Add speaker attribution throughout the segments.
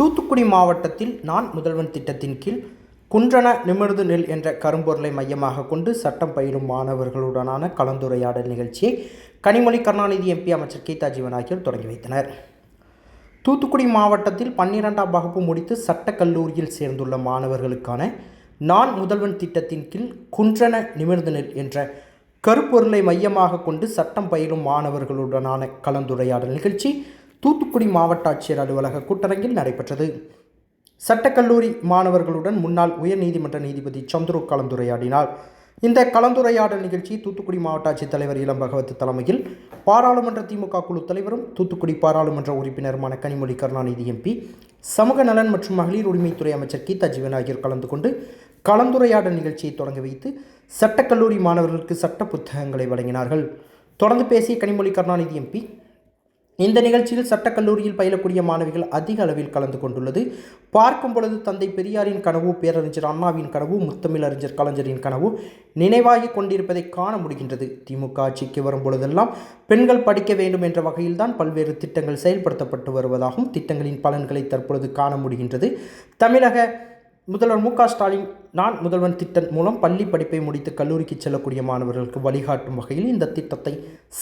Speaker 1: தூத்துக்குடி மாவட்டத்தில் நான் முதல்வன் திட்டத்தின் கீழ் குன்றன நிமிர்ந்து நெல் என்ற கரும்பொருளை மையமாக கொண்டு சட்டம் பயிலும் மாணவர்களுடனான கலந்துரையாடல் நிகழ்ச்சியை கனிமொழி கருணாநிதி எம்பி அமைச்சர் கீதா ஜீவன் ஆகியோர் தொடங்கி வைத்தனர். தூத்துக்குடி மாவட்டத்தில் பன்னிரெண்டாம் வகுப்பு முடித்து சட்டக் கல்லூரியில் சேர்ந்துள்ள மாணவர்களுக்கான நான் முதல்வன் திட்டத்தின் கீழ் குன்றன நிமிர்ந்து நெல் என்ற கருப்பொருளை மையமாக கொண்டு சட்டம் பயிலும் மாணவர்களுடனான கலந்துரையாடல் நிகழ்ச்சி தூத்துக்குடி மாவட்ட ஆட்சியர் அலுவலக கூட்டரங்கில் நடைபெற்றது. சட்டக்கல்லூரி மாணவர்களுடன் முன்னாள் உயர்நீதிமன்ற நீதிபதி சந்துரு கலந்துரையாடினார். இந்த கலந்துரையாடல் நிகழ்ச்சி தூத்துக்குடி மாவட்ட ஆட்சித்தலைவர் இளம் பகவத் தலைமையில் பாராளுமன்ற திமுக குழு தலைவரும் தூத்துக்குடி பாராளுமன்ற உறுப்பினருமான கனிமொழி கருணாநிதி எம்பி சமூக நலன் மற்றும் மகளிர் உரிமைத்துறை அமைச்சர் கீதா ஜீவன் ஆகியோர் கலந்து கொண்டு கலந்துரையாடல் நிகழ்ச்சியை தொடங்கி வைத்து சட்டக்கல்லூரி மாணவர்களுக்கு சட்ட புத்தகங்களை வழங்கினார்கள். தொடர்ந்து பேசிய கனிமொழி கருணாநிதி எம்பி இந்த நிகழ்ச்சியில் சட்டக்கல்லூரியில் பயிலக்கூடிய மாணவிகள் அதிக அளவில் கலந்து கொண்டுள்ளது. பார்க்கும் பொழுது தந்தை பெரியாரின் கனவு பேரறிஞர் அண்ணாவின் கனவு முத்தமிழ் அறிஞர் கலைஞரின் கனவு நினைவாகி கொண்டிருப்பதை காண முடிகின்றது. திமுக ஆட்சிக்கு வரும் பொழுதெல்லாம் பெண்கள் படிக்க வேண்டும் என்ற வகையில்தான் பல்வேறு திட்டங்கள் செயல்படுத்தப்பட்டு வருவதாகவும் திட்டங்களின் பலன்களை தற்பொழுது காண முடிகின்றது. தமிழக முதல்வர் மு ஸ்டாலின் நான் முதல்வன் திட்டம் மூலம் பள்ளி படிப்பை முடித்து கல்லூரிக்கு செல்லக்கூடிய மாணவர்களுக்கு வழிகாட்டும் வகையில் இந்த திட்டத்தை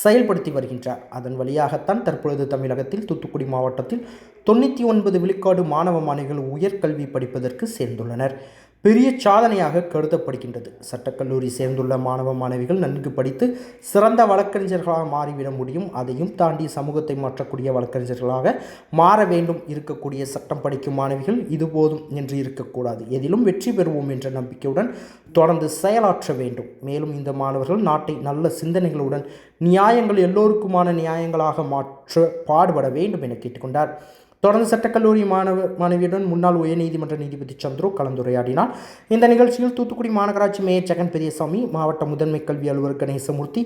Speaker 1: செயல்படுத்தி வருகின்றார். அதன் வழியாகத்தான் தற்பொழுது தமிழகத்தில் தூத்துக்குடி மாவட்டத்தில் தொண்ணூற்றி ஒன்பது விழுக்காடு மாணவ மாணவிகள் உயர்கல்வி படிப்பதற்கு சேர்ந்துள்ளனர். பெரிய சாதனையாக கருதப்படுகின்றது. சட்டக்கல்லூரி சேர்ந்துள்ள மாணவ மாணவிகள் நன்கு படித்து சிறந்த வழக்கறிஞர்களாக மாறிவிட முடியும். அதையும் தாண்டி சமூகத்தை மாற்றக்கூடிய வழக்கறிஞர்களாக மாற வேண்டும் இருக்கக்கூடிய சட்டம் படிக்கும் மாணவிகள் இது போதும் என்று இருக்கக்கூடாது. எதிலும் வெற்றி பெறுவோம் என்ற நம்பிக்கையுடன் தொடர்ந்து செயலாற்ற வேண்டும். மேலும் இந்த மாணவர்கள் நாட்டை நல்ல சிந்தனைகளுடன் நியாயங்கள் எல்லோருக்குமான நியாயங்களாக மாற்ற பாடுபட வேண்டும் என கேட்டுக்கொண்டார். தொடர்ந்து சட்டக்கல்லூரி மாணவ மாணவியுடன் முன்னாள் உயர்நீதிமன்ற நீதிபதி சந்துரு கலந்துரையாடினார். இந்த நிகழ்ச்சியில் தூத்துக்குடி மாநகராட்சி மேயர் ஜெகன் பெரியசாமி மாவட்ட முதன்மை கல்வி அலுவலர் கணேசமூர்த்தி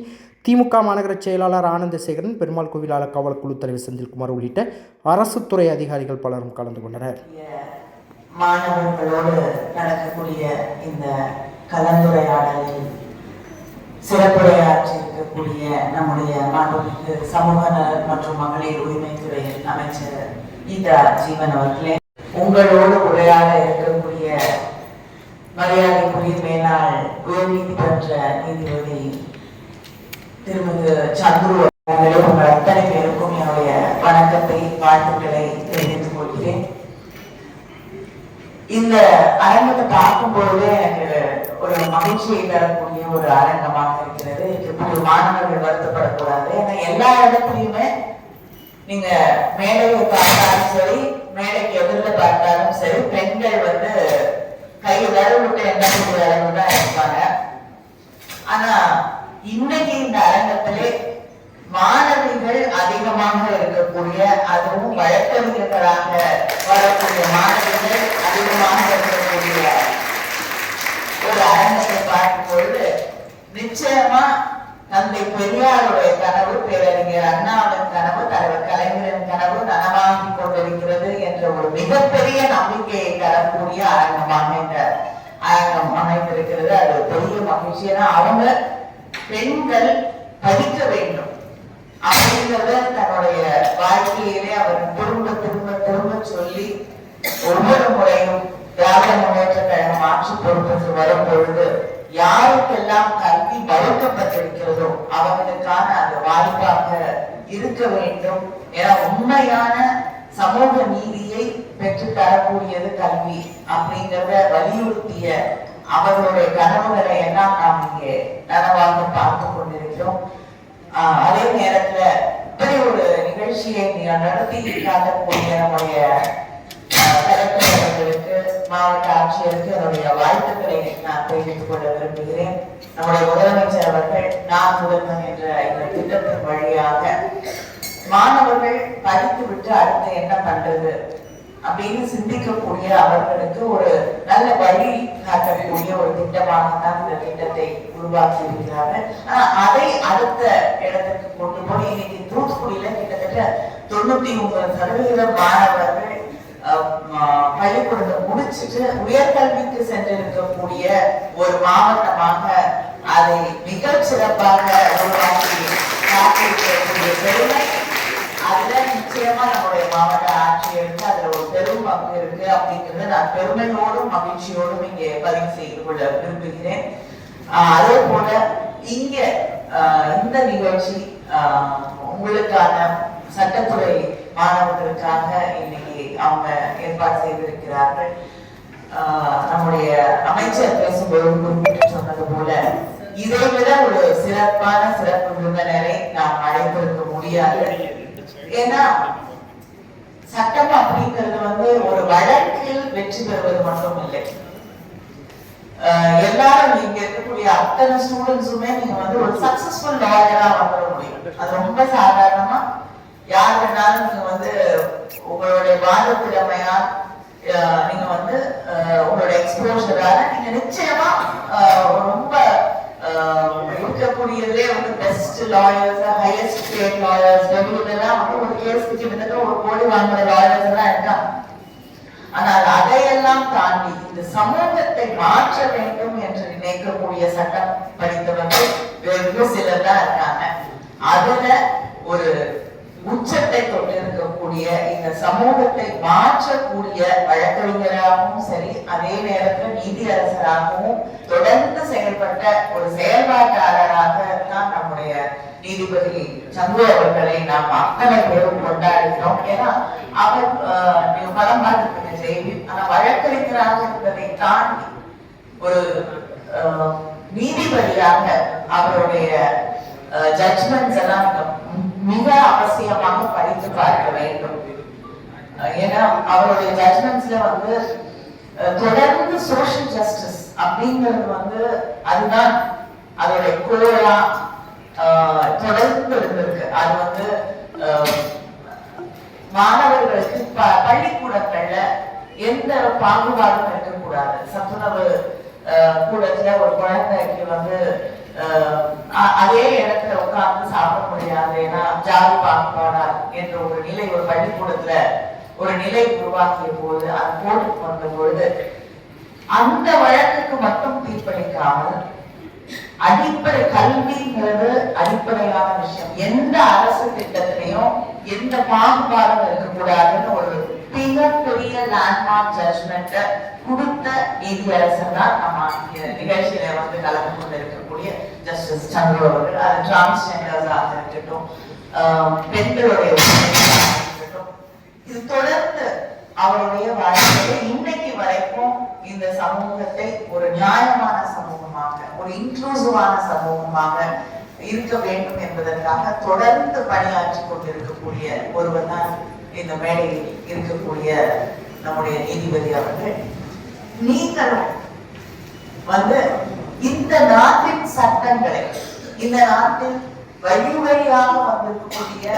Speaker 1: திமுக மாநகர செயலாளர் ஆனந்தசேகரன் பெருமாள் கோவிலாளர் காவல் குழு தலைவர் செந்தில்குமார் உள்ளிட்ட அரசு துறை அதிகாரிகள் பலரும் கலந்து கொண்டனர்.
Speaker 2: மாணவர்களோடு நடக்கக்கூடிய இந்த கலந்துரையாடலில் சிறப்புரையாற்றி இருக்கக்கூடிய நம்முடைய மாண்புமிகு சமூக மற்றும் மகளிர் உரிமைத்துறை அமைச்சர் கீதா ஜீவன் அவர்களே உங்களோடு உரையாட இருக்கக்கூடிய மரியாதைக்குரிய மேலாள் உயர்நீதிமன்ற நீதிபதி திருமதி சந்துரு அவர்களும் உங்கள் அத்தனை பேருக்கும் என்னுடைய வணக்கத்தை வாழ்த்துக்களை தெரிவித்துக் கொள்கிறேன். இந்த அரங்கத்தை பார்க்கும் பொழுதே எனக்கு ஒரு மகிழ்ச்சியை தரக்கூடிய ஒரு அரங்கமாக இருக்கிறது. இப்படி மாணவர்கள் வருத்தப்படக்கூடாது. ஏன்னா எல்லா இடத்துலையுமே நீங்க மேடையை பார்த்தாலும் சரி மேடைக்கு எதிரில் பார்த்தாலும் சரி பெண்கள் வந்து கை விட்டு என்ன எண்ணக்கூடிய அளவு தான் இருப்பாங்க ஆனா இன்னைக்கு இந்த அரங்கத்திலே மாணவிகள் அதிகமாக இருக்கக்கூடிய அதுவும் வழக்கறிஞர்களாக வரக்கூடிய மாணவிகள் அதிகமாக இருக்கக்கூடிய ஒரு அரங்கத்தை பார்க்கும் பொழுது நிச்சயமா தந்தை பெரியாருடைய கனவு பேரறிஞர் அண்ணாவின் கனவு தலைவர் கலைஞரின் கனவு நனவாகி கொண்டிருக்கிறது என்ற ஒரு மிகப்பெரிய நம்பிக்கையை தரக்கூடிய அரங்கமாக இந்த அரங்கம் அமைந்திருக்கிறது. அது பெரிய மகிழ்ச்சி. ஏன்னா அவங்க பெண்கள் படிக்க வேண்டும். அப்படிங்கிறத தன்னுடைய வாழ்க்கையிலே அவர் திரும்ப திரும்ப திரும்ப சொல்லி ஒவ்வொரு முறையும் திராவிட முன்னேற்ற கழகம் ஆட்சி பொறுப்புக்கு வரும் பொழுது யாருக்கெல்லாம் கல்வி மறுக்கப்பட்டிருக்கிறதோ அவர்களுக்கான அந்த வாய்ப்பாக இருக்க வேண்டும் என உண்மையான சமூக நீதியை பெற்று தரக்கூடியது கல்வி அப்படிங்கிறத வலியுறுத்திய அவர்களுடைய கனவுகளை எல்லாம் நாம் இங்கே நனவாக பார்த்து கொண்டிருக்கிறோம். ஆஹ் அதே நேரத்துல இப்படி ஒரு நிகழ்ச்சியை நடத்தி நடத்தி கூடிய நம்முடைய கலெக்டர் அவர்களுக்கு மாவட்ட ஆட்சியருக்கு என்னுடைய வாழ்த்துக்களை நான் தெரிவித்துக் கொள்ள விரும்புகிறேன் நம்முடைய முதலமைச்சர் அவர்கள் நான் முதல்வன் என்ற இந்த திட்டத்தின் வழியாக மாணவர்கள் படித்து விட்டு அடுத்து என்ன பண்றது அப்படின்னு சிந்திக்கக்கூடிய அவர்களுக்கு ஒரு நல்ல வழி காட்டக்கூடிய ஒரு திட்டமாக தான் இந்த திட்டத்தை உருவாக்கி இருக்கிறார்கள் ஆனா அதை அடுத்த இடத்துக்கு கொண்டு போய் இன்னைக்கு தூத்துக்குடியில கிட்டத்தட்ட தொண்ணூத்தி ஒன்பது சதவீத மாணவர்கள் பள்ளிக்கூடத்தை முடிச்சிட்டு உயர்கல்விக்கு சென்றிருக்கக்கூடிய ஒரு மாவட்டமாக அதை மிக சிறப்பாக உருவாக்கி பெருமை. அதுல நிச்சயமா நம்முடைய மாவட்ட ஆட்சியருக்கு அதுல ஒரு பெரும் பங்கு இருக்கு அப்படிங்கறத நான் பெருமையோடும் மகிழ்ச்சியோடும் இங்கே பதிவு செய்து கொள்ள விரும்புகிறேன். ஆஹ் அதே போல இங்க ஆஹ் இந்த நிகழ்ச்சி ஆஹ் உங்களுக்கான சட்டத்துறை மாணவர்களுக்காக இன்னைக்கு அவங்க ஏற்பாடு செய்திருக்கிறார்கள். நம்முடைய அமைச்சர் பேசும்போது குறிப்பிட்டு சொன்னது போல இதை விட ஒரு சிறப்பான சிறப்பு விருந்தினரை நாம் அழைத்திருக்க முடியாது. ஏன்னா சட்டம் அப்படிங்கிறது வந்து ஒரு வழக்கில் வெற்றி பெறுவது மட்டும் இல்லை எல்லாரும் இங்க இருக்கக்கூடிய அத்தனை ஸ்டூடெண்ட்ஸுமே நீங்க வந்து ஒரு சக்சஸ்ஃபுல் லாயரா வந்துட முடியும். அது ரொம்ப சாதாரணமா யார் வேணாலும் நீங்க வந்து உங்களுடைய வாத திறமையால் நீங்க வந்து உங்களோட உங்களுடைய எக்ஸ்போஷரால நீங்க நிச்சயமா ரொம்ப ஆஹ் இருக்கக்கூடியதுலே வந்து best lawyers highest paid lawyers ரெகுலரா வந்து ஒரு கேஸ்க்கு கிட்டத்தட்ட ஒரு கோடி வாங்குற லாயர்ஸ் எல்லாம் இருக்காங்க. ஆனால் அதையெல்லாம் தாண்டி இந்த சமூகத்தை மாற்ற வேண்டும் என்று நினைக்கக்கூடிய சட்டம் படித்தவர்கள் வெகு சிலர் தான் இருக்காங்க. அதுல ஒரு உச்சத்தை கொண்டிருக்கக்கூடிய இந்த சமூகத்தை மாற்றக்கூடிய வழக்கறிஞராகவும் சரி அதே நேரத்தில் நீதியரசராகவும் தொடர்ந்து செயல்பட்ட ஒரு செயல்பாட்டாளராக தான் நம்முடைய நீதிபதி சந்து அவர்களை நாம் அத்தனை பேரும் கொண்டாடுகிறோம். ஏன்னா அவர் ஆஹ், நீங்க படம் பார்த்துருப்பீங்க செய்தி ஆனா வழக்கறிஞராக இருந்ததை தாண்டி ஒரு ஆஹ், நீதிபதியாக அவருடைய ஜட்மெண்ட்ஸ் எல்லாம் மிக- அவசியமாக படித்து பார்க்க வேண்டும். ஏன்னா அவருடைய ஜட்மெண்ட்ஸ்ல வந்து தொடர்ந்து சோசியல் ஜஸ்டிஸ் அப்படிங்கிறது வந்து அதுதான் அதோடைய கோரா தொடர்ந்து இருந்திருக்கு. அது வந்து மாணவர்களுக்கு ப- பள்ளிக்கூடங்கள்ல எந்த பாகுபாடும் இருக்கக்கூடாது. சத்துணவு கூடத்துல ஒரு குழந்தைக்கு வந்து அதே இடத்துல உட்கார்ந்து சாப்பிட முடியாது. ஏன்னா ஜாதி பாகுபாடா என்ற ஒரு நிலை ஒரு பள்ளிக்கூடத்துல ஒரு நிலை உருவாக்கிய போது அது போட்டு வந்த பொழுது அந்த வழக்குக்கு மட்டும் தீர்ப்பளிக்காமல் அடிப்படை கல்விங்கிறது அடிப்படையான விஷயம். எந்த அரசு திட்டத்திலையும் எந்த பாகுபாடும் இருக்கக்கூடாதுன்னு ஒரு மிகப்பெரிய லேண்ட்மார்க் ஜட்மெண்ட் கொடுத்த நீதியரசர் தான் நம்ம நிகழ்ச்சியில வந்து கலந்து கொண்டு இருக்கக்கூடிய ஜஸ்டிஸ் சந்திர அவர்கள் அது டிரான்ஸ்ஜெண்டர்ஸாக இருக்கட்டும் பெண்களுடைய இருக்கட்டும் இது தொடர்ந்து அவருடைய வாழ்க்கையில இன்னைக்கு வரைக்கும் இந்த சமூகத்தை ஒரு நியாயமான சமூகமாக ஒரு இன்க்ளூசிவான சமூகமாக இருக்க வேண்டும் என்பதற்காக தொடர்ந்து பணியாற்றி கொண்டிருக்கக்கூடிய ஒருவர் தான் இந்த மேடையில் இருக்கக்கூடிய நம்முடைய நீதிபதி அவர்கள் நீங்களும் வந்து இந்த நாட்டின் சட்டங்களை இந்த நாட்டில் வழி வழியாக வந்திருக்கக்கூடிய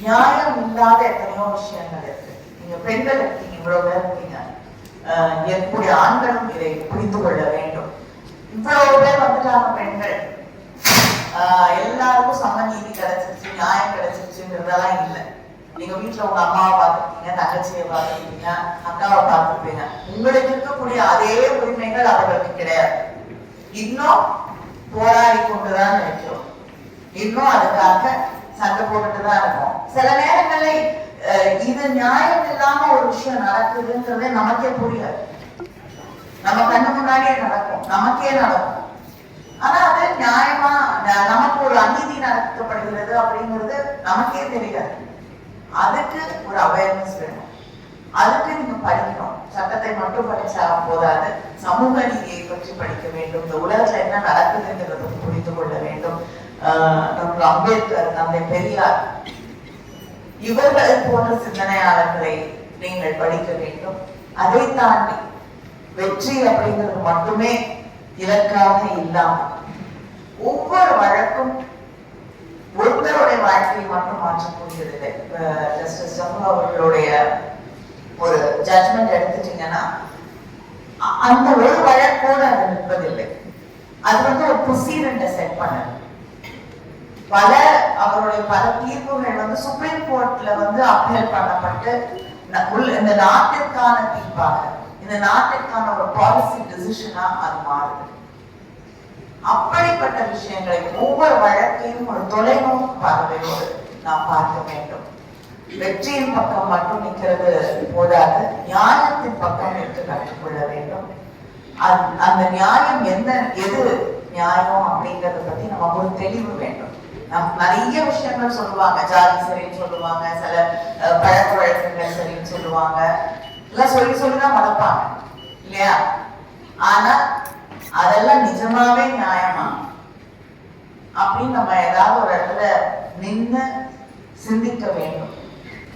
Speaker 2: நியாயம் இல்லாத எத்தனையோ விஷயங்கள் இருக்கு. நீங்க பெண்கள் இருக்கீங்க இவ்வளவு பேர் இருக்கீங்க. ஆஹ் ஆண்களும் இதை புரிந்து கொள்ள வேண்டும். இவ்வளவு பேர் வந்துட்டாங்க பெண்கள். ஆஹ் எல்லாருக்கும் சமநீதி கிடைச்சிருச்சு நியாயம் கிடைச்சிருச்சுங்கிறதெல்லாம் இல்லை. நீங்க வீட்டுல உங்க அம்மாவை பார்த்துருக்கீங்க தங்கச்சியை பார்த்துருக்கீங்க அக்காவை பார்த்துருப்பீங்க உங்களுக்கு இருக்கக்கூடிய அதே உரிமைகள் அவர்களுக்கு கிடையாது இன்னும் போராடி கொண்டுதான் இருக்கிறோம் இன்னும் அதுக்காக சண்டை போட்டுட்டு தான் சில நேரங்களில் இது நியாயம் இல்லாம ஒரு விஷயம் நடக்குதுன்றதே நமக்கே புரியாது நம்ம கண்ணு முன்னாடியே நடக்கும் நமக்கே நடக்கும் ஆனா அது நியாயமா ந- நமக்கு ஒரு அநீதி நடத்தப்படுகிறது அப்படிங்கிறது நமக்கே தெரியாது அதுக்கு ஒரு அவேர்னஸ் வேணும். அதுக்கு நீங்க படிக்கணும். சட்டத்தை மட்டும் படிச்சா போதாது. சமூக நீதியை பற்றி படிக்க வேண்டும். இந்த உலகத்துல என்ன நடக்குதுங்கிறதும் புரிந்து கொள்ள வேண்டும். ஆஹ் டாக்டர் அம்பேத்கர் தந்தை பெரியார் இவர்கள் போன்ற சிந்தனையாளர்களை நீங்கள் படிக்க வேண்டும். அதை தாண்டி வெற்றி அப்படிங்கிறது மட்டுமே இலக்காக இல்லாமல் ஒவ்வொரு வழக்கும் ஒருத்தருடைய வாழ்க்கையை மட்டும் மாற்றக்கூடியதில்லை ஜஸ்டிஸ் ஜம்மு அவர்களுடைய ஒரு ஜட்மெண்ட் எடுத்துட்டீங்கன்னா அந்த ஒரு வழக்கோடு அது நிற்பதில்லை. அது வந்து ஒரு ப்ரொசீடண்ட்டை செட் பண்ணது. பல அவருடைய பல தீர்ப்புகள் வந்து சுப்ரீம் கோர்ட்ல வந்து அப்பீல் பண்ணப்பட்டு இந்த நாட்டிற்கான தீர்ப்பாக இந்த நாட்டிற்கான ஒரு பாலிசி டிசிஷனா அது மாறுது. அப்படிப்பட்ட விஷயங்களை ஒவ்வொரு வழக்கையும் ஒரு தொலைநோக்கு பார்வையோடு நாம் பார்க்க வேண்டும். வெற்றியின் பக்கம் மட்டும் நிற்கிறது போதாது. நியாயத்தின் பக்கம் எடுத்து கற்றுக்கொள்ள வேண்டும். அந்த- அந்த நியாயம் எந்த எது நியாயம் அப்படிங்கறத பத்தி நமக்கு ஒரு தெளிவு வேண்டும். நம் நிறைய விஷயங்கள் சொல்லுவாங்க. ஜாதி சரின்னு சொல்லுவாங்க. சில பழக்க வழக்கங்கள் சரின்னு சொல்லுவாங்க. எல்லாம் சொல்லி சொல்லி தான் வளர்ப்பாங்க இல்லையா? ஆனா அதெல்லாம் நிஜமாவே நியாயமா? அப்படின்னு நம்ம ஏதாவது ஒரு இடத்துல நின்று சிந்திக்க வேண்டும்.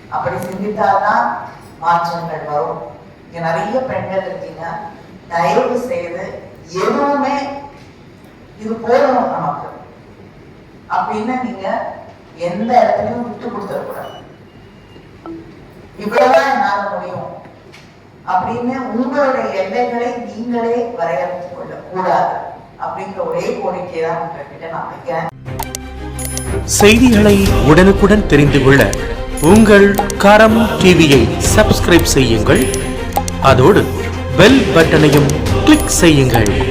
Speaker 2: அப்படி சிந்தித்தால்தான் மாற்றங்கள் வரும். இங்க நிறைய பெண்கள் இருக்கீங்க. தயவு செய்து எதுவுமே இது போதும் நமக்கு. அப்படின்னு நீங்க எந்த இடத்துலயும் விட்டு கொடுத்துடக்கூடாது இவ்வளவுதான் என்னால முடியும். அப்படின்னு உங்களுடைய எல்லைகளை நீங்களே வரையறுத்துக் கொள்ள கூடாது அப்படிங்கிற ஒரே கோரிக்கையை தான் உங்ககிட்ட நான் வைக்கிறேன்.
Speaker 3: செய்திகளை உடனுக்குடன் தெரிந்து கொள்ள உங்கள் கரம் டிவியை சப்ஸ்கிரைப் செய்யுங்கள். அதோடு பெல் பட்டனையும் கிளிக் செய்யுங்கள்.